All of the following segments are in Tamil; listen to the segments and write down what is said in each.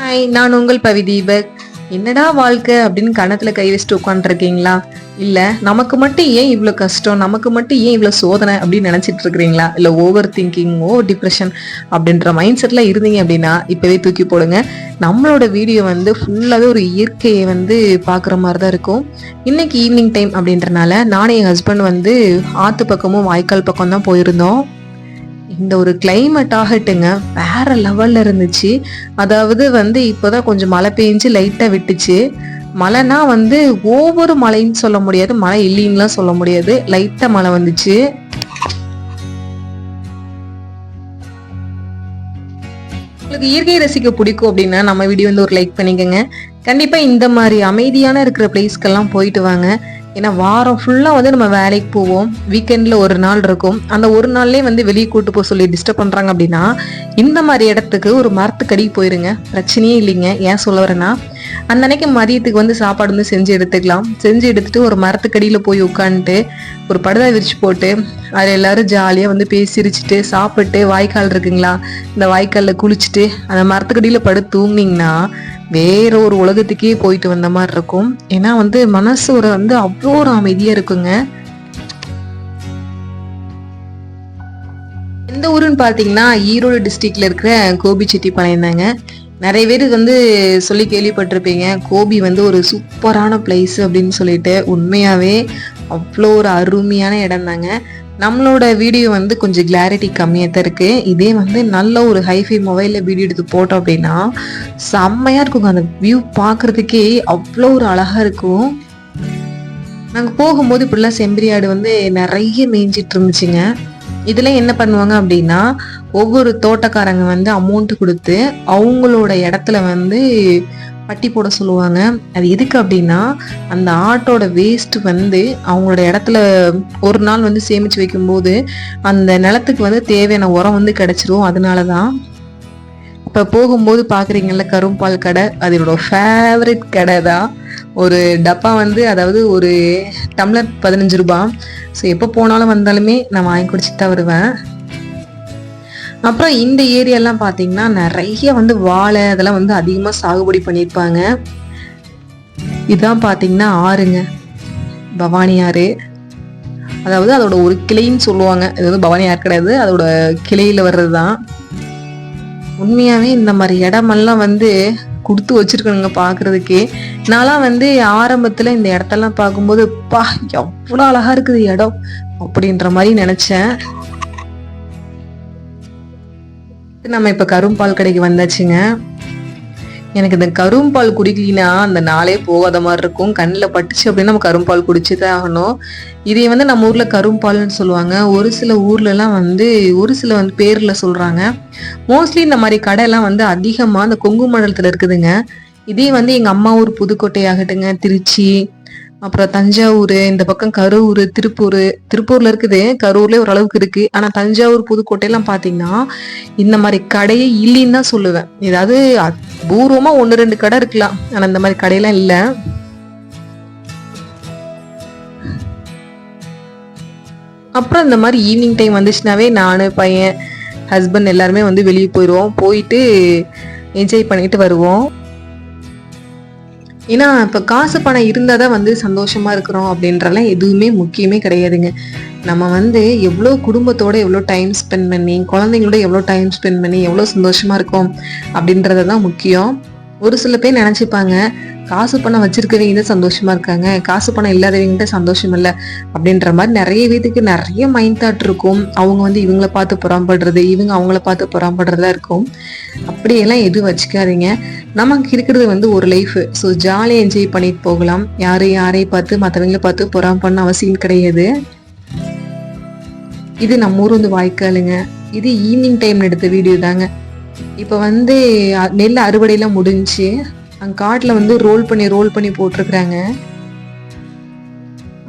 ஹாய் நான் உங்கள் பவி தீபக். என்னடா வாழ்க்கை அப்படின்னு கணத்துல கை வச்சுட்டு உட்காந்துருக்கீங்களா இல்ல நமக்கு மட்டும் ஏன் இவ்வளோ கஷ்டம்? நமக்கு மட்டும் ஏன் இவ்வளோ சோதனை அப்படின்னு நினைச்சிட்டு இருக்கிறீங்களா? இல்ல ஓவர் திங்கிங் ஓவர் டிப்ரெஷன் அப்படின்ற மைண்ட் செட்ல இருந்தீங்க அப்படின்னா இப்பவே தூக்கி போடுங்க. நம்மளோட வீடியோ வந்து ஃபுல்லாகவே ஒரு இயற்கையை வந்து பார்க்குற மாதிரி தான் இருக்கும். இன்னைக்கு ஈவினிங் டைம் அப்படின்றனால நானும் என் ஹஸ்பண்ட் வந்து ஆற்று பக்கமும் வாய்க்கால் பக்கம் தான் போயிருந்தோம். இந்த ஒரு கிளைமேட் ஆகட்டுங்க வேற லெவல்ல இருந்துச்சு. அதாவது வந்து இப்போதான் கொஞ்சம் மழை பெஞ்சு லைட்டா விட்டுச்சு. மழைனா வந்து ஒவ்வொரு மழைன்னு சொல்ல முடியாது மழை இல்லைன்னுலாம் சொல்ல முடியாது. லைட்டா மழை வந்துச்சு. உங்களுக்கு இயற்கையை ரசிக்க பிடிக்கும் அப்படின்னா நம்ம வீடியோ வந்து ஒரு லைக் பண்ணிக்கோங்க. கண்டிப்பா இந்த மாதிரி அமைதியான இருக்கிற பிளேஸ்க்கெல்லாம் போயிட்டு வாங்க. ஏன்னா வாரம் ஃபுல்லாக வந்து நம்ம வேலைக்கு போவோம். வீக்கெண்டில் ஒரு நாள் இருக்கும். அந்த ஒரு நாள்லேயே வந்து வெளியே கூட்டு போக சொல்லி டிஸ்டர்ப் பண்ணுறாங்க அப்படின்னா இந்த மாதிரி இடத்துக்கு ஒரு மரத்துக்கடிக்கு போயிருங்க. பிரச்சனையே இல்லைங்க. ஏன் சொல்ல வரேன்னா அந்த அன்னைக்கு மதியத்துக்கு வந்து சாப்பாடு வந்து செஞ்சு எடுத்துக்கலாம். செஞ்சு எடுத்துட்டு ஒரு மரத்துக்கடியில் போய் உட்காந்துட்டு ஒரு படுதா விரிச்சு போட்டு அதில் எல்லாரும் ஜாலியாக வந்து பேசி சிரிச்சுட்டு சாப்பிட்டு வாய்க்கால் இருக்குங்களா? இந்த வாய்க்காலில் குளிச்சுட்டு அந்த மரத்துக்கடியில் படுத்து தூங்குனீங்கன்னா வேற ஒரு உலகத்துக்கே போயிட்டு வந்த மாதிரி இருக்கும். ஏன்னா வந்து மனசு ஒரு வந்து அவ்வளோ ஒரு அமைதியா இருக்குங்க. எந்த ஊருன்னு பார்த்தீங்கன்னா ஈரோடு டிஸ்ட்ரிக்ட்ல இருக்கிற கோபிச்செட்டிப்பாளையம் தாங்க. நிறைய பேர் வந்து சொல்லி கேள்விப்பட்டிருப்பீங்க. கோபி வந்து ஒரு சூப்பரான பிளேஸ் அப்படின்னு சொல்லிட்டு உண்மையாகவே அவ்வளோ ஒரு அருமையான இடம் தாங்க. நம்மளோட வீடியோ வந்து கொஞ்சம் கிளாரிட்டி கம்மியாக தான் இருக்குது இதே வந்து நல்ல ஒரு ஹைஃபை மொபைலில் வீடியோ எடுத்து போட்டோம் அப்படின்னா செம்மையாக இருக்குங்க. அந்த வியூ பார்க்கறதுக்கே அவ்வளோ ஒரு அழகாக இருக்கும். நாங்கள் போகும்போது இப்படிலாம் செம்பரி ஆடு வந்து நிறைய மேய்ஞ்சிட்டு இருந்துச்சுங்க. இதில் என்ன பண்ணுவாங்க அப்படின்னா ஒவ்வொரு தோட்டக்காரங்க வந்து அமௌண்ட் கொடுத்து அவங்களோட இடத்துல வந்து பட்டி போட சொல்லுவாங்க. அது எதுக்கு அப்படின்னா அந்த ஆட்டோட வேஸ்ட் வந்து அவங்களோட இடத்துல ஒரு நாள் வந்து சேமித்து வைக்கும்போது அந்த நிலத்துக்கு வந்து தேவையான உரம் வந்து கிடச்சிரும். அதனால தான் இப்போ போகும்போது பார்க்குறீங்கல்ல கரும்பால் கடை அது என்னோட ஃபேவரட் கடை தான் ஒரு டப்பா வந்து அதாவது ஒரு டம்ளர் பதினஞ்சு ரூபா ஸோ எப்போ போனாலும் வந்தாலுமே நான் வாங்கி குடிச்சிட்டு தான் வருவேன். அப்புறம் இந்த ஏரியாலாம் பார்த்தீங்கன்னா நிறைய வந்து வாழை அதெல்லாம் வந்து அதிகமாக சாகுபடி பண்ணியிருப்பாங்க. இதுதான் பார்த்தீங்கன்னா ஆறுங்க. பவானி ஆறு. அதாவது அதோட ஒரு கிளைன்னு சொல்லுவாங்க. இது வந்து பவானி ஆறு கிடையாது அதோட கிளையில் வர்றது தான் உண்மையாகவே இந்த மாதிரி இடமெல்லாம் வந்து கொடுத்து வச்சிருக்கணுங்க பார்க்குறதுக்கே நான்லாம் வந்து ஆரம்பத்தில் இந்த இடத்தெல்லாம் பார்க்கும்போது பா எவ்வளோ அழகாக இருக்குது இடம் அப்படின்ற மாதிரி நினச்சேன். நம்ம இப்போ கரும்பால் கடைக்கு வந்தாச்சுங்க. எனக்கு இந்த கரும்பால் குடிக்கலினா அந்த நாளே போகாத மாதிரி இருக்கும். கண்ணில் பட்டுச்சு அப்படின்னா நம்ம கரும்பால் குடிச்சு தான் ஆகணும். இதே வந்து நம்ம ஊரில் கரும்பால்னு சொல்லுவாங்க. ஒரு சில ஊர்லலாம் வந்து ஒரு சில வந்து பேரில் சொல்கிறாங்க மோஸ்ட்லி இந்த மாதிரி கடைலாம் வந்து அதிகமாக அந்த கொங்கு மண்டலத்தில் இருக்குதுங்க. இதே வந்து எங்கள் அம்மா ஊர் புதுக்கோட்டை ஆகட்டுங்க திருச்சி அப்புறம் தஞ்சாவூர் இந்த பக்கம் கரூர் திருப்பூர். திருப்பூர்ல இருக்குது கரூர்லேயே ஓரளவுக்கு இருக்கு. ஆனால் தஞ்சாவூர் புதுக்கோட்டையெல்லாம் பார்த்தீங்கன்னா இந்த மாதிரி கடையே இல்லைன்னு தான் சொல்லுவேன். ஏதாவது பூர்வமாக ஒன்று ரெண்டு கடை இருக்கலாம். ஆனால் இந்த மாதிரி கடையெல்லாம் இல்லை. அப்புறம் இந்த மாதிரி ஈவினிங் டைம் வந்துச்சுனாவே நான் பையன் ஹஸ்பண்ட் எல்லாருமே வந்து வெளியே போயிடுவோம் போயிட்டு என்ஜாய் பண்ணிட்டு வருவோம். ஏன்னா இப்போ காசு பணம் இருந்தால் தான் வந்து சந்தோஷமாக இருக்கிறோம் அப்படின்றலாம் எதுவுமே முக்கியமே கிடையாதுங்க. நம்ம வந்து எவ்வளோ குடும்பத்தோட எவ்வளோ டைம் ஸ்பெண்ட் பண்ணி குழந்தைங்களோட எவ்வளோ டைம் ஸ்பெண்ட் பண்ணி எவ்வளோ சந்தோஷமாக இருக்கோம் அப்படின்றது தான் முக்கியம். ஒரு சில பேர் நினச்சிப்பாங்க காசு பணம் வச்சிருக்கவங்க தான் சந்தோஷமா இருக்காங்க. காசு பணம் இல்லாதவங்கிட்ட சந்தோஷம் இல்லை. அப்படின்ற மாதிரி நிறைய வீட்டுக்கு நிறைய மைண்ட் தாட் இருக்கும். அவங்க வந்து இவங்கள பார்த்து புறாம்படுறது இவங்க அவங்கள பார்த்து புறாம்படுறதா இருக்கும். அப்படியெல்லாம் எதுவும் வச்சுக்காதீங்க. நமக்கு இருக்கிறது வந்து ஒரு லைஃப் ஸோ ஜாலியாக என்ஜாய் பண்ணிட்டு போகலாம். யாரும் யாரையும் பார்த்து மற்றவங்களை பார்த்து புறாம் பண்ண அவசியம் கிடையாது. இது நம்ம ஊர் வந்து வாய்க்காலுங்க. இது ஈவினிங் டைம் எடுத்த வீடியோ தாங்க. இப்போ வந்து நெல் அறுவடையெல்லாம் முடிஞ்சுச்சு. அங்கே காட்டில் வந்து ரோல் பண்ணி ரோல் பண்ணி போட்டிருக்கிறாங்க.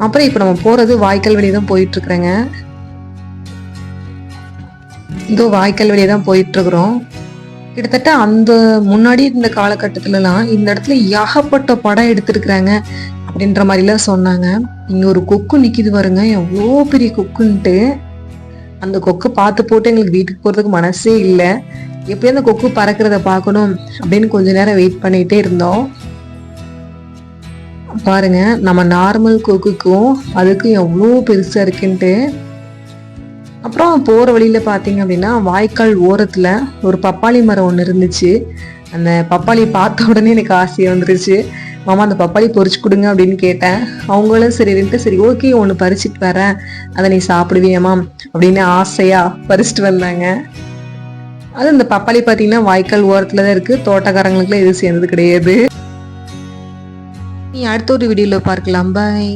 அப்புறம் இப்போ நம்ம போகிறது வாய்க்கால் வழி தான் போயிட்டுருக்குறேங்க. இதோ வாய்க்கால் வழியே தான் போயிட்டுருக்குறோம். கிட்டத்தட்ட அந்த முன்னாடி இந்த காலகட்டத்திலலாம் இந்த இடத்துல ஏகப்பட்ட படம் எடுத்துருக்குறாங்க அப்படின்ற மாதிரிலாம் சொன்னாங்க. இங்கே ஒரு கொக்கு நிற்கிது பாருங்க எவ்வளோ பெரிய கொக்குன்ட்டு. அந்த கொக்கை பார்த்து போட்டு எங்களுக்கு வீட்டுக்கு போகிறதுக்கு மனசே இல்லை. எப்படியும் அந்த கொக்கு பறக்கிறத பார்க்கணும் அப்படின்னு கொஞ்ச நேரம் வெயிட் பண்ணிகிட்டே இருந்தோம். பாருங்க நம்ம நார்மல் கொக்குக்கும் அதுக்கும் எவ்வளோ பெருசாக இருக்குன்ட்டு. அப்புறம் போகிற வழியில் பார்த்தீங்க அப்படின்னா வாய்க்கால் ஓரத்தில் ஒரு பப்பாளி மரம் ஒன்று இருந்துச்சு. அந்த பப்பாளி பார்த்த உடனே எனக்கு ஆசையாக வந்துருச்சு. மாமா அந்த பப்பாளி பொறிச்சு கொடுங்க அப்படின்னு கேட்டேன். அவங்களும் சரின்ட்டு சரி ஓகே ஒன்று பறிச்சுட்டு வரேன். அதை நீ சாப்பிடுவியம்மா அப்படின்னு ஆசையாக பறிச்சுட்டு வந்தாங்க. அது இந்த பப்பாளி பார்த்தீங்கன்னா வாய்க்கால் ஓரத்தில் தான் இருக்கு. தோட்டக்காரங்களுக்குலாம் எதுவும் சேர்ந்தது கிடையாது. நீ அடுத்த ஒரு வீடியோவில் பார்க்கலாம். பாய்